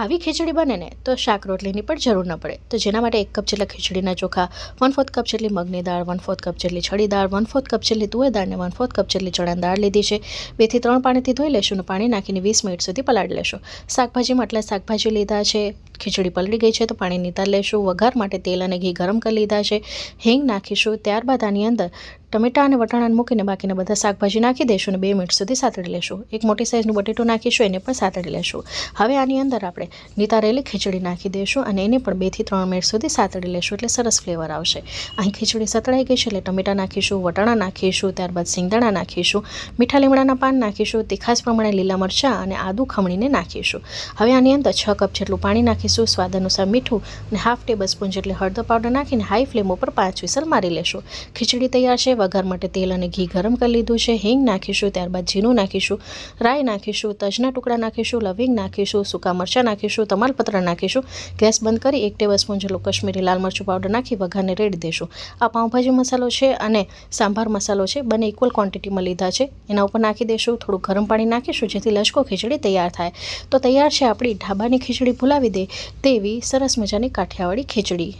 આવી ખીચડી બને ને તો શાક રોટલીની પણ જરૂર ન પડે. તો જેના માટે એક કપ જેટલા ખીચડીના ચોખા વન ફોર્થ કપ જેટલી મગની દાળ વન ફોર્થ કપ જેટલી છડી દાળ વન ફોર્થ કપ જેટલી તુવે દાળ અને વન ફોર્થ કપ જેટલી ચણા દાળ લીધી છે. બેથી ત્રણ પાણીથી ધોઈ લેશું અને પાણી નાખીને વીસ મિનિટ સુધી પલાળી લેશું. શાકભાજીમાં આટલા શાકભાજી લીધા છે. ખીચડી પલળી ગઈ છે તો પાણી નીતાર લેશું. વઘાર માટે તેલ અને ઘી ગરમ કરી લીધા છે. હિંગ નાખીશું. ત્યારબાદ આની અંદર ટમેટા અને વટાણાને મૂકીને બાકીના બધા શાકભાજી નાખી દઈશું અને બે મિનિટ સુધી સાતડી લેશું. એક મોટી સાઇઝનું બટેટું નાખીશું, એને પણ સાતડી લેશું. હવે આની અંદર આપણે નિતારેલી ખીચડી નાખી દઈશું અને એને પણ બેથી ત્રણ મિનિટ સુધી સાતળી લેશું એટલે સરસ ફ્લેવર આવશે. અહીં ખીચડી સતળાઈ ગઈ છે એટલે ટમેટા નાખીશું, વટાણા નાખીશું, ત્યારબાદ સિંગદાણા નાખીશું, મીઠા લીમડાના પાન નાખીશું, તીખાસ પ્રમાણે લીલા મરચાં અને આદુ ખમણીને નાખીશું. હવે આની અંદર છ કપ જેટલું પાણી નાખીશું સ્વાદ અનુસાર મીઠું અને હાફ ટેબલ સ્પૂન જેટલી હળદર પાવડર નાખીને હાઈ ફ્લેમ ઉપર પાંચ વિસલ મારી લેશું. ખીચડી તૈયાર છે, વઘાર માટે તેલ અને ઘી ગરમ કરી લીધું છે, હિંગ નાખીશું, ત્યારબાદ જીરું નાખીશું, રાઈ નાખીશું, તજના ટુકડા નાખીશું, લવિંગ નાખીશું, સૂકા મરચાં નાખીશું, તમાલપત્ર નાખીશું. ગેસ બંધ કરી એક ટેબલ સ્પૂન જેટલું કશ્મીરી લાલ મરચું પાવડર નાખી વઘારને રેડી દઈશું આ પાઉંભાજી મસાલો છે અને સાંભાર મસાલો છે, બંને ઇક્વલ ક્વોન્ટિટીમાં લીધા છે. એના ઉપર નાખી દઈશું થોડું ગરમ પાણી નાખીશું, જેથી લચકો ખીચડી તૈયાર થાય. તો તૈયાર છે આપણી ઢાબાની ખીચડી, ભૂલાવી દે. તેવી સરસ મજાની કાઠિયાવાડી ખીચડી.